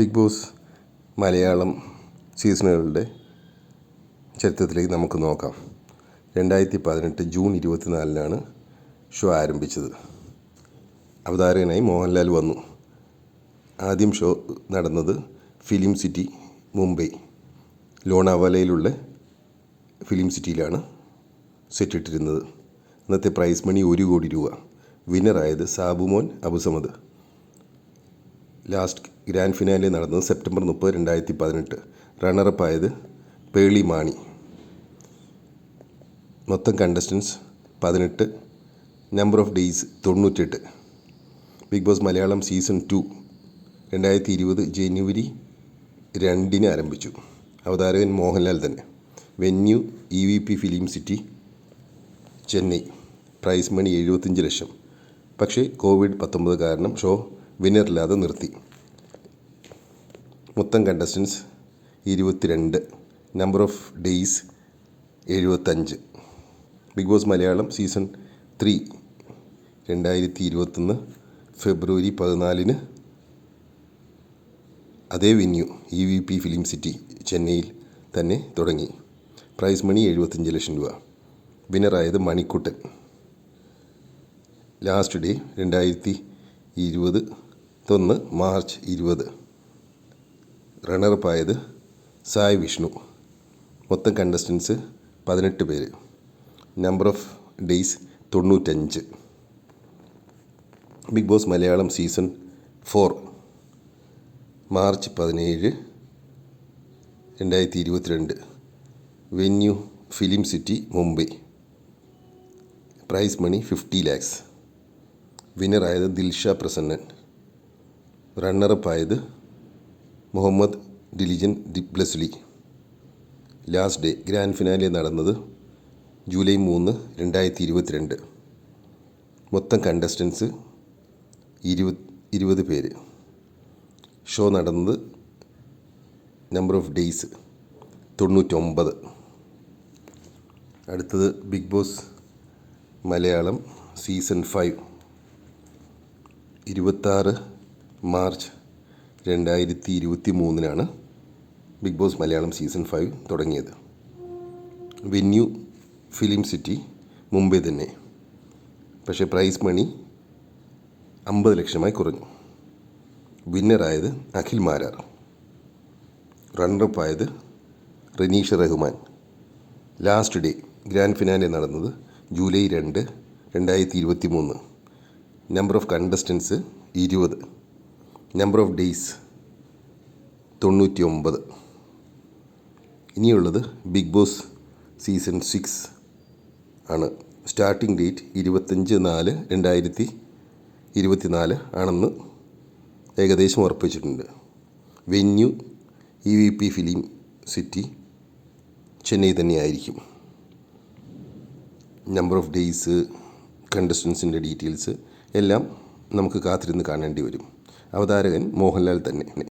Big boss Malayalam സീസണുകളുടെ ചരിത്രത്തിലേക്ക് നമുക്ക് നോക്കാം. രണ്ടായിരത്തി പതിനെട്ട് ജൂൺ ഇരുപത്തിനാലിനാണ് ഷോ ആരംഭിച്ചത്. അവതാരകനായി മോഹൻലാൽ വന്നു. ആദ്യം ഷോ നടന്നത് ഫിലിം സിറ്റി മുംബൈ. ലോണാവാലയിലുള്ള ഫിലിം സിറ്റിയിലാണ് സെറ്റ് ഇട്ടിരുന്നത് ഇന്നത്തെ പ്രൈസ് മണി ഒരു കോടി രൂപ. വിന്നറായത് Sabumon Abusamad. Last grand finale നടന്നത് സെപ്റ്റംബർ മുപ്പത് രണ്ടായിരത്തി പതിനെട്ട് റണ്ണറപ്പ് ആയത് പേളി മാണി. മൊത്തം കണ്ടസ്റ്റൻസ് പതിനെട്ട് നമ്പർ ഓഫ് ഡേയ്സ് തൊണ്ണൂറ്റെട്ട്. Bigg Boss Malayalam season two രണ്ടായിരത്തി ഇരുപത് ജനുവരി രണ്ടിന് ആരംഭിച്ചു. അവതാരകൻ മോഹൻലാൽ തന്നെ. Venue E V P film city Chennai prize money എഴുപത്തഞ്ച് ലക്ഷം. പക്ഷേ കോവിഡ് പത്തൊമ്പത് കാരണം ഷോ വിന്നറില്ലാതെ നിർത്തി. മൊത്തം കണ്ടസ്റ്റൻസ് ഇരുപത്തിരണ്ട്. നമ്പർ ഓഫ് ഡേയ്സ് എഴുപത്തഞ്ച്. Bigg Boss Malayalam season three രണ്ടായിരത്തി ഇരുപത്തൊന്ന് ഫെബ്രുവരി പതിനാലിന് അതേ venue E V P film city ചെന്നൈയിൽ തന്നെ തുടങ്ങി. പ്രൈസ് മണി എഴുപത്തഞ്ച് ലക്ഷം രൂപ. വിന്നറായത് മണിക്കുട്ടൻ. ലാസ്റ്റ് ഡേ രണ്ടായിരത്തി ഇരുപത് തൊന്ന് മാർച്ച് ഇരുപത്. റണ്ണറപ്പായത് സായ് വിഷ്ണു. മൊത്തം കണ്ടസ്റ്റൻസ് പതിനെട്ട് പേര്. നമ്പർ ഓഫ് ഡേയ്സ് തൊണ്ണൂറ്റഞ്ച്. Bigg Boss Malayalam season four March പതിനേഴ് രണ്ടായിരത്തി ഇരുപത്തിരണ്ട് venue film city Mumbai prize money fifty lakhs വിന്നറായത് Dilsha Prasannan. Runner up ആയത് Muhammad ഡിലിജൻ ഡിപ്ലസ്ലി last day grand finale നടന്നത് ജൂലൈ മൂന്ന് രണ്ടായിരത്തി ഇരുപത്തിരണ്ട് മൊത്തം കണ്ടസ്റ്റൻസ് ഇരുപത് ഇരുപത് പേര്. ഷോ നടന്നത് നമ്പർ ഓഫ് ഡേയ്സ് തൊണ്ണൂറ്റൊമ്പത്. അടുത്തത് Bigg Boss Malayalam season five ഇരുപത്താറ് മാർച്ച് രണ്ടായിരത്തി ഇരുപത്തി മൂന്നിനാണ് Bigg Boss Malayalam season five തുടങ്ങിയത്. വെന്യൂ ഫിലിം സിറ്റി മുംബൈ തന്നെ. പക്ഷേ പ്രൈസ് മണി അമ്പത് ലക്ഷമായി കുറഞ്ഞു. വിന്നറായത് Akhil Marar. റണ്ണറപ്പായത് Reneesh Rahman. Last day grand finale നടന്നത് ജൂലൈ രണ്ട് രണ്ടായിരത്തി ഇരുപത്തി മൂന്ന് നമ്പർ ഓഫ് കണ്ടസ്റ്റൻസ് ഇരുപത്. നമ്പർ ഓഫ് ഡേയ്സ് തൊണ്ണൂറ്റി ഒമ്പത് ഇനിയുള്ളത് ബിഗ് ബോസ് സീസൺ സിക്സ് ആണ്. സ്റ്റാർട്ടിംഗ് ഡേറ്റ് ഇരുപത്തഞ്ച് നാല് രണ്ടായിരത്തി ഇരുപത്തിനാല് ആണെന്ന് ഏകദേശം ഉറപ്പിച്ചിട്ടുണ്ട്. Venue E V P film city Chennai തന്നെയായിരിക്കും. നമ്പർ ഓഫ് ഡേയ്സ് കണ്ടസ്റ്റൻസിന്റെ ഡീറ്റെയിൽസ് എല്ലാം നമുക്ക് കാത്തിരുന്ന് കാണേണ്ടി വരും. അവതാരകൻ മോഹൻലാൽ തന്നെ.